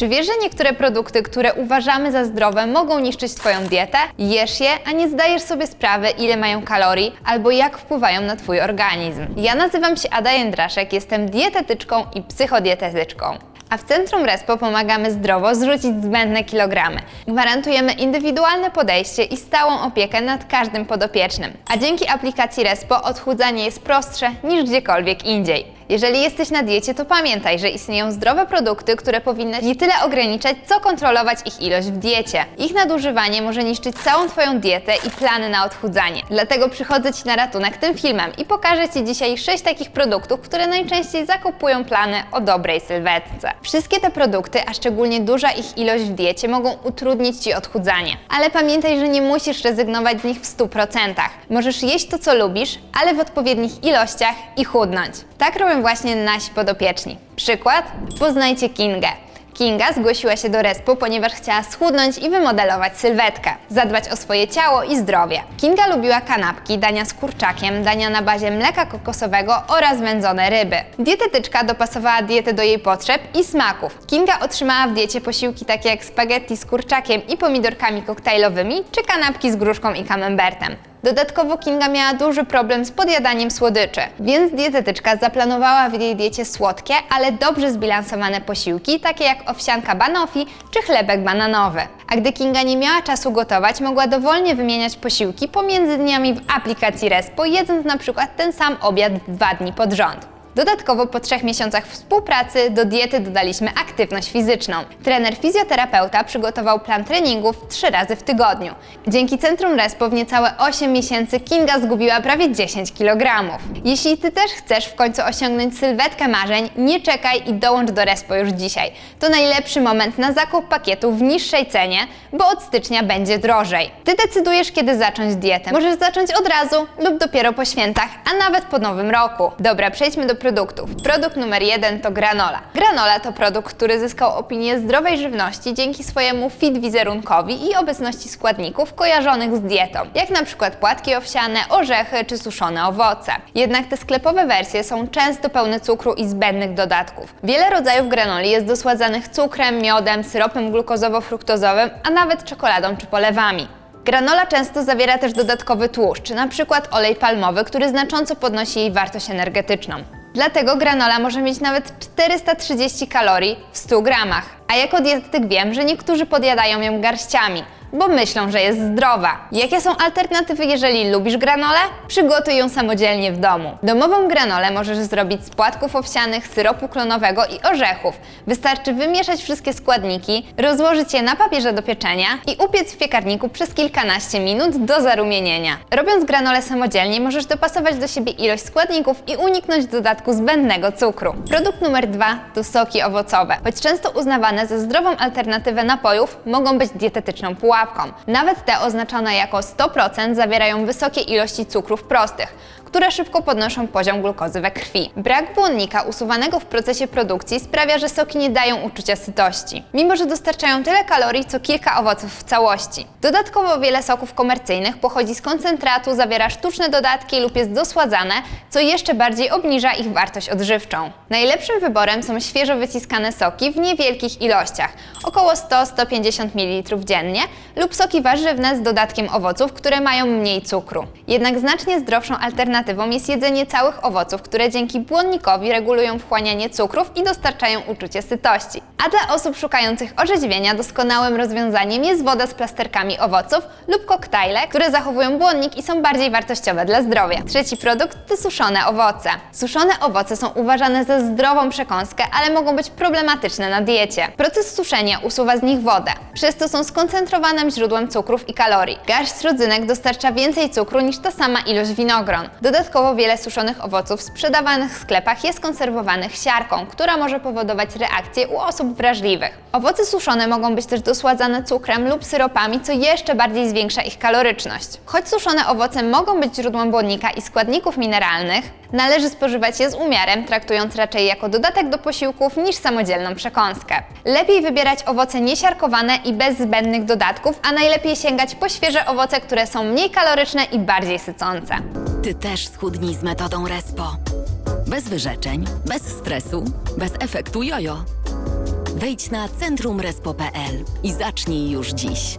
Czy wiesz, że niektóre produkty, które uważamy za zdrowe, mogą niszczyć Twoją dietę? Jesz je, a nie zdajesz sobie sprawy, ile mają kalorii albo jak wpływają na Twój organizm. Ja nazywam się Ada Jędraszek, jestem dietetyczką i psychodietetyczką. A w Centrum Respo pomagamy zdrowo zrzucić zbędne kilogramy. Gwarantujemy indywidualne podejście i stałą opiekę nad każdym podopiecznym. A dzięki aplikacji Respo odchudzanie jest prostsze niż gdziekolwiek indziej. Jeżeli jesteś na diecie, to pamiętaj, że istnieją zdrowe produkty, które powinny nie tyle ograniczać, co kontrolować ich ilość w diecie. Ich nadużywanie może niszczyć całą Twoją dietę i plany na odchudzanie. Dlatego przychodzę Ci na ratunek tym filmem i pokażę Ci dzisiaj 6 takich produktów, które najczęściej zakopują plany o dobrej sylwetce. Wszystkie te produkty, a szczególnie duża ich ilość w diecie, mogą utrudnić Ci odchudzanie. Ale pamiętaj, że nie musisz rezygnować z nich w 100%. Możesz jeść to, co lubisz, ale w odpowiednich ilościach i chudnąć. Tak robią właśnie nasi podopieczni. Przykład? Poznajcie Kingę. Kinga zgłosiła się do Respu, ponieważ chciała schudnąć i wymodelować sylwetkę, zadbać o swoje ciało i zdrowie. Kinga lubiła kanapki, dania z kurczakiem, dania na bazie mleka kokosowego oraz wędzone ryby. Dietetyczka dopasowała dietę do jej potrzeb i smaków. Kinga otrzymała w diecie posiłki takie jak spaghetti z kurczakiem i pomidorkami koktajlowymi, czy kanapki z gruszką i camembertem. Dodatkowo Kinga miała duży problem z podjadaniem słodyczy, więc dietetyczka zaplanowała w jej diecie słodkie, ale dobrze zbilansowane posiłki, takie jak owsianka banoffee czy chlebek bananowy. A gdy Kinga nie miała czasu gotować, mogła dowolnie wymieniać posiłki pomiędzy dniami w aplikacji Respo, jedząc na przykład ten sam obiad dwa dni pod rząd. Dodatkowo po trzech miesiącach współpracy do diety dodaliśmy aktywność fizyczną. Trener fizjoterapeuta przygotował plan treningów trzy razy w tygodniu. Dzięki Centrum Respo w niecałe 8 miesięcy Kinga zgubiła prawie 10 kg. Jeśli Ty też chcesz w końcu osiągnąć sylwetkę marzeń, nie czekaj i dołącz do Respo już dzisiaj. To najlepszy moment na zakup pakietu w niższej cenie, bo od stycznia będzie drożej. Ty decydujesz, kiedy zacząć dietę. Możesz zacząć od razu lub dopiero po świętach, a nawet po nowym roku. Dobra, przejdźmy do produktów. Produkt numer jeden to granola. Granola to produkt, który zyskał opinię zdrowej żywności dzięki swojemu fit wizerunkowi i obecności składników kojarzonych z dietą, jak na przykład płatki owsiane, orzechy czy suszone owoce. Jednak te sklepowe wersje są często pełne cukru i zbędnych dodatków. Wiele rodzajów granoli jest dosładzanych cukrem, miodem, syropem glukozowo-fruktozowym, a nawet czekoladą czy polewami. Granola często zawiera też dodatkowy tłuszcz, przykład olej palmowy, który znacząco podnosi jej wartość energetyczną. Dlatego granola może mieć nawet 430 kalorii w 100 gramach. A jako dietetyk wiem, że niektórzy podjadają ją garściami, bo myślą, że jest zdrowa. Jakie są alternatywy, jeżeli lubisz granolę? Przygotuj ją samodzielnie w domu. Domową granolę możesz zrobić z płatków owsianych, syropu klonowego i orzechów. Wystarczy wymieszać wszystkie składniki, rozłożyć je na papierze do pieczenia i upiec w piekarniku przez kilkanaście minut do zarumienienia. Robiąc granolę samodzielnie, możesz dopasować do siebie ilość składników i uniknąć dodatku zbędnego cukru. Produkt numer dwa to soki owocowe. Choć często uznawane za zdrową alternatywę napojów, mogą być dietetyczną pułapką. Nawet te oznaczone jako 100% zawierają wysokie ilości cukrów prostych, które szybko podnoszą poziom glukozy we krwi. Brak błonnika usuwanego w procesie produkcji sprawia, że soki nie dają uczucia sytości, mimo że dostarczają tyle kalorii co kilka owoców w całości. Dodatkowo wiele soków komercyjnych pochodzi z koncentratu, zawiera sztuczne dodatki lub jest dosładzane, co jeszcze bardziej obniża ich wartość odżywczą. Najlepszym wyborem są świeżo wyciskane soki w niewielkich ilościach, około 100-150 ml dziennie, lub soki warzywne z dodatkiem owoców, które mają mniej cukru. Jednak znacznie zdrowszą alternatywą jest jedzenie całych owoców, które dzięki błonnikowi regulują wchłanianie cukrów i dostarczają uczucie sytości. A dla osób szukających orzeźwienia doskonałym rozwiązaniem jest woda z plasterkami owoców lub koktajle, które zachowują błonnik i są bardziej wartościowe dla zdrowia. Trzeci produkt to suszone owoce. Suszone owoce są uważane za zdrową przekąskę, ale mogą być problematyczne na diecie. Proces suszenia usuwa z nich wodę, przez to są skoncentrowanym źródłem cukrów i kalorii. Garść rodzynek dostarcza więcej cukru niż ta sama ilość winogron. Dodatkowo wiele suszonych owoców sprzedawanych w sklepach jest konserwowanych siarką, która może powodować reakcje u osób wrażliwych. Owoce suszone mogą być też dosładzane cukrem lub syropami, co jeszcze bardziej zwiększa ich kaloryczność. Choć suszone owoce mogą być źródłem błonnika i składników mineralnych, należy spożywać je z umiarem, traktując raczej jako dodatek do posiłków niż samodzielną przekąskę. Lepiej wybierać owoce niesiarkowane i bez zbędnych dodatków, a najlepiej sięgać po świeże owoce, które są mniej kaloryczne i bardziej sycące. Ty też schudnij z metodą Respo. Bez wyrzeczeń, bez stresu, bez efektu jojo. Wejdź na centrumrespo.pl i zacznij już dziś.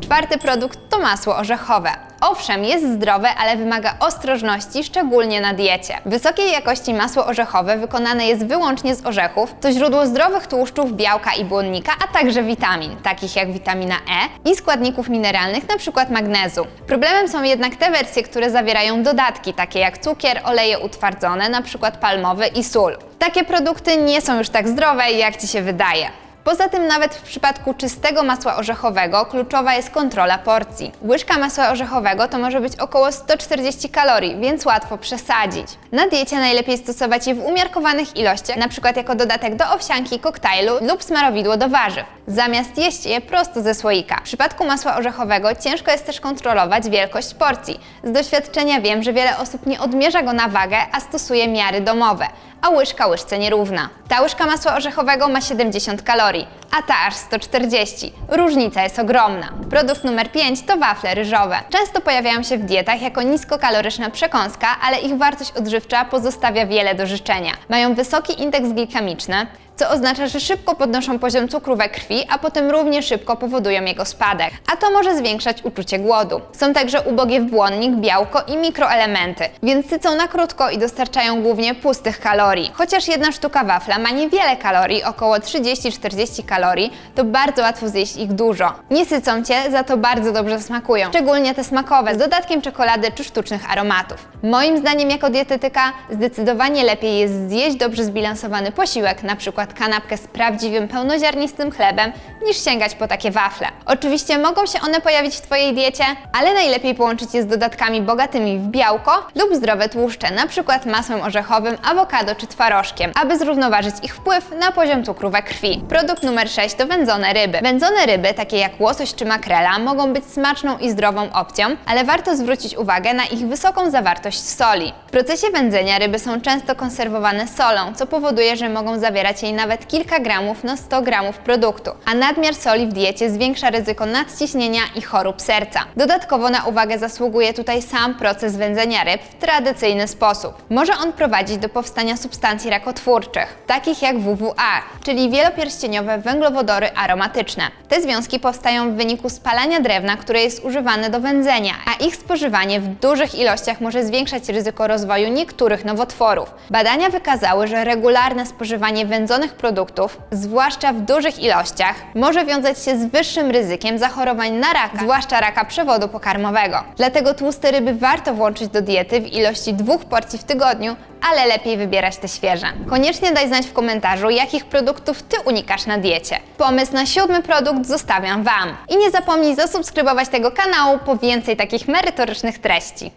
Czwarty produkt to masło orzechowe. Owszem, jest zdrowe, ale wymaga ostrożności, szczególnie na diecie. Wysokiej jakości masło orzechowe wykonane jest wyłącznie z orzechów. To źródło zdrowych tłuszczów, białka i błonnika, a także witamin, takich jak witamina E i składników mineralnych, np. magnezu. Problemem są jednak te wersje, które zawierają dodatki, takie jak cukier, oleje utwardzone, np. palmowy i sól. Takie produkty nie są już tak zdrowe, jak Ci się wydaje. Poza tym nawet w przypadku czystego masła orzechowego kluczowa jest kontrola porcji. Łyżka masła orzechowego to może być około 140 kalorii, więc łatwo przesadzić. Na diecie najlepiej stosować je w umiarkowanych ilościach, np. jako dodatek do owsianki, koktajlu lub smarowidło do warzyw, zamiast jeść je prosto ze słoika. W przypadku masła orzechowego ciężko jest też kontrolować wielkość porcji. Z doświadczenia wiem, że wiele osób nie odmierza go na wagę, a stosuje miary domowe a łyżka łyżce nierówna. Ta łyżka masła orzechowego ma 70 kalorii, a ta aż 140. Różnica jest ogromna. Produkt numer 5 to wafle ryżowe. Często pojawiają się w dietach jako niskokaloryczna przekąska, ale ich wartość odżywcza pozostawia wiele do życzenia. Mają wysoki indeks glikemiczny, co oznacza, że szybko podnoszą poziom cukru we krwi, a potem równie szybko powodują jego spadek, a to może zwiększać uczucie głodu. Są także ubogie w błonnik, białko i mikroelementy, więc sycą na krótko i dostarczają głównie pustych kalorii. Chociaż jedna sztuka wafla ma niewiele kalorii, około 30-40 kalorii, to bardzo łatwo zjeść ich dużo. Nie sycą Cię, za to bardzo dobrze smakują, szczególnie te smakowe, z dodatkiem czekolady czy sztucznych aromatów. Moim zdaniem jako dietetyka zdecydowanie lepiej jest zjeść dobrze zbilansowany posiłek, na przykład kanapkę z prawdziwym pełnoziarnistym chlebem, niż sięgać po takie wafle. Oczywiście mogą się one pojawić w Twojej diecie, ale najlepiej połączyć je z dodatkami bogatymi w białko lub zdrowe tłuszcze, przykład masłem orzechowym, awokado czy twarożkiem, aby zrównoważyć ich wpływ na poziom cukru we krwi. Produkt numer 6 to wędzone ryby. Wędzone ryby, takie jak łosoś czy makrela, mogą być smaczną i zdrową opcją, ale warto zwrócić uwagę na ich wysoką zawartość soli. W procesie wędzenia ryby są często konserwowane solą, co powoduje, że mogą zawierać jej nawet kilka gramów na 100 gramów produktu, a nadmiar soli w diecie zwiększa ryzyko nadciśnienia i chorób serca. Dodatkowo na uwagę zasługuje tutaj sam proces wędzenia ryb w tradycyjny sposób. Może on prowadzić do powstania substancji rakotwórczych, takich jak WWA, czyli wielopierścieniowe węglowodory aromatyczne. Te związki powstają w wyniku spalania drewna, które jest używane do wędzenia, a ich spożywanie w dużych ilościach może zwiększać ryzyko rozwoju niektórych nowotworów. Badania wykazały, że regularne spożywanie wędzonych produktów, zwłaszcza w dużych ilościach, może wiązać się z wyższym ryzykiem zachorowań na raka, zwłaszcza raka przewodu pokarmowego. Dlatego tłuste ryby warto włączyć do diety w ilości dwóch porcji w tygodniu, ale lepiej wybierać te świeże. Koniecznie daj znać w komentarzu, jakich produktów Ty unikasz na diecie. Pomysł na siódmy produkt zostawiam Wam. I nie zapomnij zasubskrybować tego kanału po więcej takich merytorycznych treści.